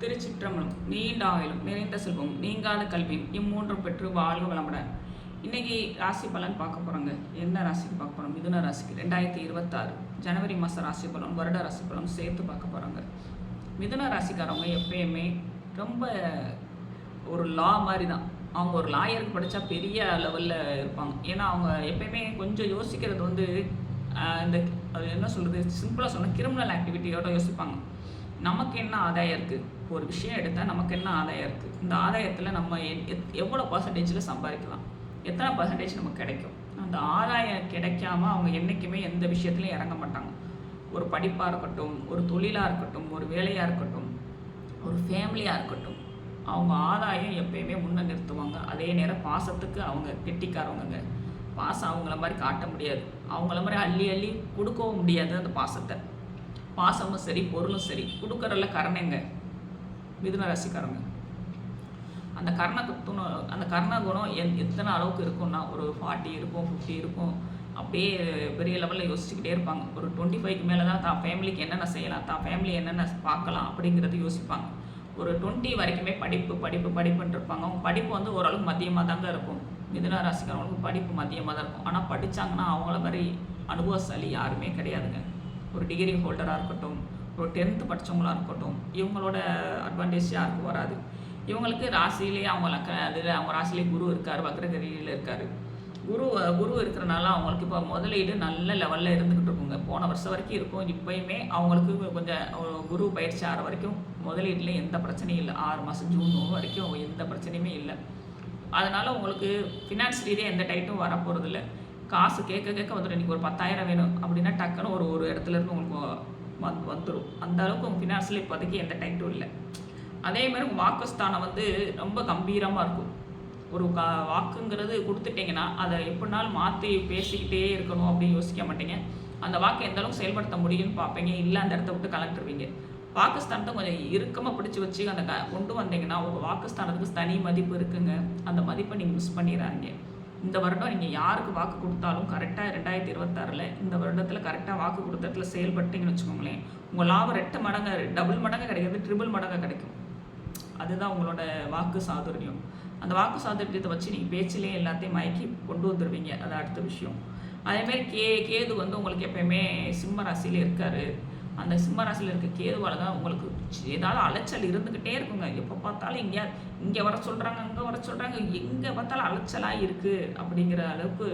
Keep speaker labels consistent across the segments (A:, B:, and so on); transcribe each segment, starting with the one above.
A: திருச்சிற்றம்பலம் நீண்ட ஆயுளும் நிறைந்த செல்வம் நீங்காத கல்வியும் இம்மூன்றும் பெற்று வாழ்க வளமுடன். இன்னைக்கு ராசி பலன் பார்க்க போகிறோங்க என்ன ராசிக்கு பார்க்க போகிறோம் மிதுன ராசிக்கு ரெண்டாயிரத்தி இருபத்தாறு. ஜனவரி மாத ராசி பலன் வருட ராசி பலன் சேர்த்து பார்க்க போகிறாங்க மிதுன ராசிக்காரவங்க எப்பயுமே ரொம்ப ஒரு லா மாதிரி தான் அவங்க ஒரு லாயருக்கு படித்தா பெரிய லெவலில் இருப்பாங்க. ஏன்னா அவங்க எப்பயுமே கொஞ்சம் யோசிக்கிறது வந்து இந்த அது என்ன சொல்கிறது சிம்பிளாக சொன்னால் கிரிமினல் ஆக்டிவிட்டியோட யோசிப்பாங்க. நமக்கு என்ன ஆதாயம் இருக்குது ஒரு விஷயம் எடுத்தால் நமக்கு என்ன ஆதாயம் இருக்குது இந்த ஆதாயத்தில் நம்ம எ- எத்- எவ்வளோ பர்சன்டேஜில் சம்பாதிக்கலாம்? எத்தனை பர்சன்டேஜ் நமக்கு கிடைக்கும்? அந்த ஆதாயம் கிடைக்காம அவங்க என்றைக்குமே எந்த விஷயத்துலையும் இறங்க மாட்டாங்க. ஒரு படிப்பாக இருக்கட்டும் ஒரு தொழிலாக இருக்கட்டும் ஒரு வேலையாக இருக்கட்டும் ஒரு ஃபேமிலியாக இருக்கட்டும் அவங்க ஆதாயம் எப்பயுமே முன்ன நிறுத்துவாங்க. அதே நேரம் பாசத்துக்கு அவங்க கெட்டிக்காரவங்க பாசம் அவங்கள மாதிரி காட்ட முடியாது. அவங்கள மாதிரி அள்ளி அள்ளி கொடுக்கவும் முடியாது அந்த பாசத்தை. பாசமும் சரி பொருளும் சரி கொடுக்குறல கருணைங்க மிதுன ராசிக்காரங்க. அந்த கர்ண அந்த கர்ண குணம் எந் எத்தனை அளவுக்கு இருக்கும்னா ஒரு ஃபார்ட்டி இருக்கும் ஃபிஃப்டி இருக்கும் அப்படியே பெரிய லெவலில் யோசிச்சுக்கிட்டே இருப்பாங்க. ஒரு டுவெண்ட்டி ஃபைவ்க்கு மேலே தான் தான் ஃபேமிலிக்கு என்னென்ன செய்யலாம் தான் ஃபேமிலி என்னென்ன பார்க்கலாம் அப்படிங்கிறது யோசிப்பாங்க. ஒரு டுவெண்ட்டி வரைக்குமே படிப்பு படிப்பு படிப்புன்ட்டு இருப்பாங்க. அவங்க படிப்பு வந்து ஓரளவுக்கு மதியமாக தாங்க இருக்கும். மிதுன ராசிக்காரவங்களுக்கு படிப்பு மதியமாக தான் இருக்கும். ஆனால் படித்தாங்கன்னா அவங்கள மாதிரி அனுபவசாலி யாருமே கிடையாதுங்க. ஒரு டிகிரி ஹோல்டராக இருக்கட்டும் ஒரு டென்த்து படித்தவங்களாக இருக்கட்டும் இவங்களோட அட்வான்டேஜ் யாருக்கும் வராது? இவங்களுக்கு ராசிலேயே அவங்க லக்க அதில் அவங்க ராசிலேயே குரு இருக்கார் வக்ரகரியில் இருக்கார். குரு குரு இருக்கிறனால அவங்களுக்கு இப்போ முதலீடு நல்ல லெவலில் இருந்துக்கிட்டு இருக்குங்க. போன வருஷம் வரைக்கும் இருக்கும். இப்போயுமே அவங்களுக்கு கொஞ்சம் குரு பயிற்சி ஆகிற வரைக்கும் முதலீட்டில் எந்த பிரச்சனையும் இல்லை. ஆறு மாதம் ஜூன் வரைக்கும் எந்த பிரச்சனையுமே இல்லை. அதனால் உங்களுக்கு ஃபினான்ஸ் ரீதியாக எந்த டைட்டும் வரப்போகிறதில்ல காசு கேட்க கேட்க வந்துடும் இன்றைக்கி ஒரு பத்தாயிரம் வேணும் அப்படின்னா டக்குன்னு ஒரு ஒரு இடத்துலருந்து உங்களுக்கு வந்து வந்துடும் அந்த அளவுக்கு உங்கள் ஃபினான்ஸில் இப்போதைக்கு எந்த டைட்டும் இல்லை. அதே மாதிரி உங்கள் வாக்குஸ்தானம் வந்து ரொம்ப கம்பீரமாக இருக்கும். ஒரு கா வாக்குங்கிறது கொடுத்துட்டீங்கன்னா அதை எப்படினாலும் மாற்றி பேசிக்கிட்டே இருக்கணும் அப்படின்னு யோசிக்க மாட்டீங்க. அந்த வாக்கை எந்த அளவுக்கு செயல்படுத்த முடியும்னு பார்ப்பீங்க. இல்லை அந்த இடத்த விட்டு கலந்துருவீங்க. பாகிஸ்தானத்தை கொஞ்சம் இறுக்கமாக பிடிச்சி வச்சு அந்த க கொண்டு வந்தீங்கன்னா உங்கள் வாக்குஸ்தானத்துக்கு தனி மதிப்பு இருக்குங்க. அந்த மதிப்பை நீங்கள் மிஸ் பண்ணிடுறாங்க இந்த வருடம் நீங்கள் யாருக்கு வாக்கு கொடுத்தாலும் கரெக்டாக ரெண்டாயிரத்தி இருபத்தாறில் இந்த வருடத்தில் கரெக்டாக வாக்கு கொடுத்ததுல செயல்பட்டீங்கன்னு வச்சுக்கோங்களேன் உங்கள் லாபம் ரெட்டு மடங்கு டபுள் மடங்கு கிடைக்கிறது ட்ரிபிள் மடங்கு கிடைக்கும். அதுதான் உங்களோட வாக்கு சாதுரியம். அந்த வாக்கு சாதுரியத்தை வச்சு நீங்கள் பேச்சிலே எல்லாத்தையும் மயக்கி கொண்டு வந்துடுவீங்க அது அடுத்த விஷயம். அதேமாதிரி கே கேது வந்து உங்களுக்கு எப்பயுமே சிம்ம ராசியில் இருக்காரு. அந்த சிம்மராசியில் இருக்க கேதுவால் தான் உங்களுக்கு ஏதாவது அலைச்சல் இருந்துக்கிட்டே இருக்குங்க. எப்போ பார்த்தாலும் இங்கே இங்கே வர சொல்கிறாங்க அங்கே வர சொல்கிறாங்க எங்கே பார்த்தாலும் அலைச்சலாக இருக்குது அப்படிங்கிற அளவுக்கு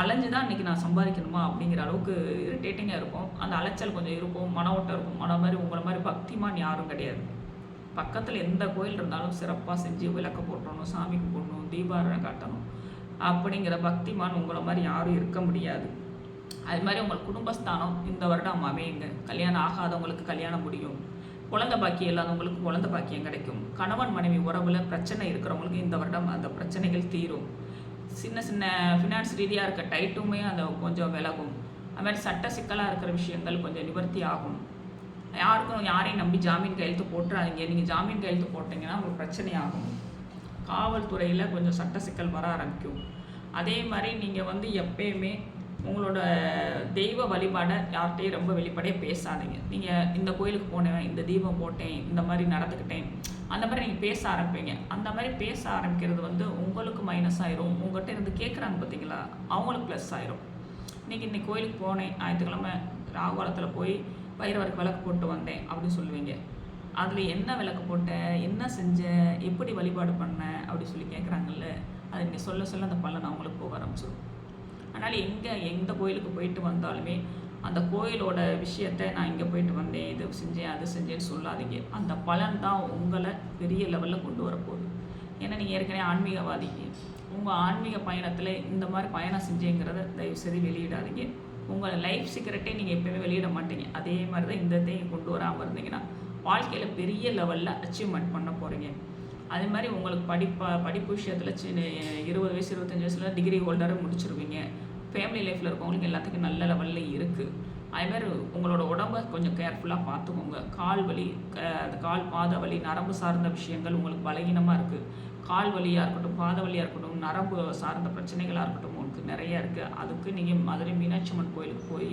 A: அலைஞ்சு தான் இன்றைக்கி நான் சம்பாதிக்கணுமா அப்படிங்கிற அளவுக்கு இரிட்டேட்டிங்காக இருக்கும். அந்த அலைச்சல் கொஞ்சம் இருக்கும் மன ஓட்டம் இருக்கும். மன மாதிரி உங்களை மாதிரி பக்திமான் யாரும் கிடையாது. பக்கத்தில் எந்த கோயில் இருந்தாலும் சிறப்பாக செஞ்சு விளக்க போட்டணும் சாமிக்கு போடணும் தீபாரணம் காட்டணும் அப்படிங்கிற பக்திமான் உங்களை மாதிரி யாரும் இருக்க முடியாது. அது மாதிரி உங்கள் குடும்பஸ்தானம் இந்த வருடம் அமையுங்க. கல்யாணம் ஆகாதவங்களுக்கு கல்யாணம் முடியும். குழந்தை பாக்கியம் இல்லாதவங்களுக்கு குழந்தை பாக்கியம் கிடைக்கும். கணவன் மனைவி உறவில் பிரச்சனை இருக்கிறவங்களுக்கு இந்த வருடம் அந்த பிரச்சனைகள் தீரும். சின்ன சின்ன ஃபினான்ஸ் ரீதியாக இருக்க டைட்டுமே அந்த கொஞ்சம் விலகும். அது மாதிரி சட்ட சிக்கலாக இருக்கிற விஷயங்கள் கொஞ்சம் நிவர்த்தி ஆகும். யாருக்கும் யாரையும் நம்பி ஜாமீன் கையெழுத்து போட்டுறாதீங்க. நீங்கள் ஜாமீன் கையெழுத்து போட்டிங்கன்னா உங்களுக்கு பிரச்சனை ஆகும். காவல்துறையில் கொஞ்சம் சட்ட சிக்கல் வர ஆரம்பிக்கும். அதே மாதிரி நீங்கள் வந்து எப்பயுமே உங்களோட தெய்வ வழிபாடை யார்கிட்டையும் ரொம்ப வெளிப்படையாக பேசாதீங்க. நீங்கள் இந்த கோயிலுக்கு போனேன் இந்த தீபம் போட்டேன் இந்த மாதிரி நடந்துக்கிட்டேன் அந்த மாதிரி நீங்கள் பேச ஆரம்பிப்பீங்க. அந்த மாதிரி பேச ஆரம்பிக்கிறது வந்து உங்களுக்கு மைனஸ் ஆயிரும். உங்கள்கிட்ட இருந்து கேட்குறாங்க பார்த்தீங்களா அவங்களுக்கு ப்ளஸ் ஆயிரும். நீங்கள் இன்னைக்கு கோயிலுக்கு போனேன் ஞாயிற்றுக்கிழமை ராகுகாலத்தில் போய் பயிரவருக்கு விளக்கு போட்டு வந்தேன் அப்படின்னு சொல்லுவீங்க. அதில் என்ன விளக்கு போட்ட என்ன செஞ்ச எப்படி வழிபாடு பண்ண அப்படி சொல்லி கேட்குறாங்கல்ல அதை நீங்கள் சொல்ல சொல்ல அந்த பலன் அவங்களுக்கு போக ஆரம்பிச்சிடும் அதனால் எங்கே எந்த கோயிலுக்கு போயிட்டு வந்தாலுமே அந்த கோயிலோட விஷயத்தை நான் இங்கே போயிட்டு வந்தேன். இது செஞ்சேன் அது செஞ்சேன்னு சொல்லாதீங்க. அந்த பலன் தான் உங்களை பெரிய லெவலில் கொண்டு வரப்போகுது ஏன்னா நீங்கள் ஏற்கனவே ஆன்மீகவாதிங்க. உங்கள் ஆன்மீக பயணத்தில் இந்த மாதிரி பயணம் செஞ்சேங்கிறத தயவு செய்து வெளியிடாதீங்க உங்கள் லைஃப் சீக்கிரட்டே நீங்கள் எப்பயுமே வெளியிட மாட்டீங்க. அதே மாதிரி தான் இந்த இதையும் கொண்டு வராமல் இருந்தீங்கன்னா வாழ்க்கையில் பெரிய லெவலில் அச்சீவ்மெண்ட் பண்ண போகிறீங்க அதே மாதிரி உங்களுக்கு படிப்பா படிப்பு விஷயத்தில் சின்ன இருபது வயசு இருபத்தஞ்சி வயசில் டிகிரி ஹோல்டரை முடிச்சிருவீங்க. ஃபேமிலி லைஃப்பில் இருக்கவங்களுக்கு எல்லாத்துக்கும் நல்ல லெவலில் இருக்குது அதேமாதிரி உங்களோட உடம்ப கொஞ்சம் கேர்ஃபுல்லாக பார்த்துக்கோங்க. கால் வலி க- அந்த கால் பாத வலி நரம்பு சார்ந்த விஷயங்கள் உங்களுக்கு பலகீனமாக இருக்குது கால் வலியாக இருக்கட்டும் பாத வலியாக இருக்கட்டும் நரம்பு சார்ந்த பிரச்சனைகளாக இருக்கட்டும் உங்களுக்கு நிறையா இருக்குது அதுக்கு நீங்கள் மதுரை மீனாட்சி அம்மன் கோயிலுக்கு போய்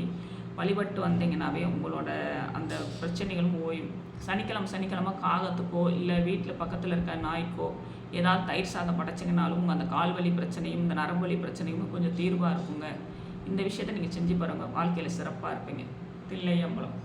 A: வழிபட்டு வந்தீங்கன்னாவே உங்களோட அந்த பிரச்சனைகளும் ஓயும். சனிக்கிழமை சனிக்கிழமை காகத்துக்கோ இல்லை வீட்டில் பக்கத்தில் இருக்க நாய்க்கோ ஏதாவது தயிர் சாதம் படைச்சிங்கனாலும் உங்கள் அந்த கால்வலி பிரச்சனையும் இந்த நரம்புவலி பிரச்சனையும் கொஞ்சம் தீர்வாக இருக்குங்க. இந்த விஷயத்தை நீங்கள் செஞ்சு பாருங்கள் வாழ்க்கையில் சிறப்பாக இருப்பீங்க. தில்லையம்பலம்.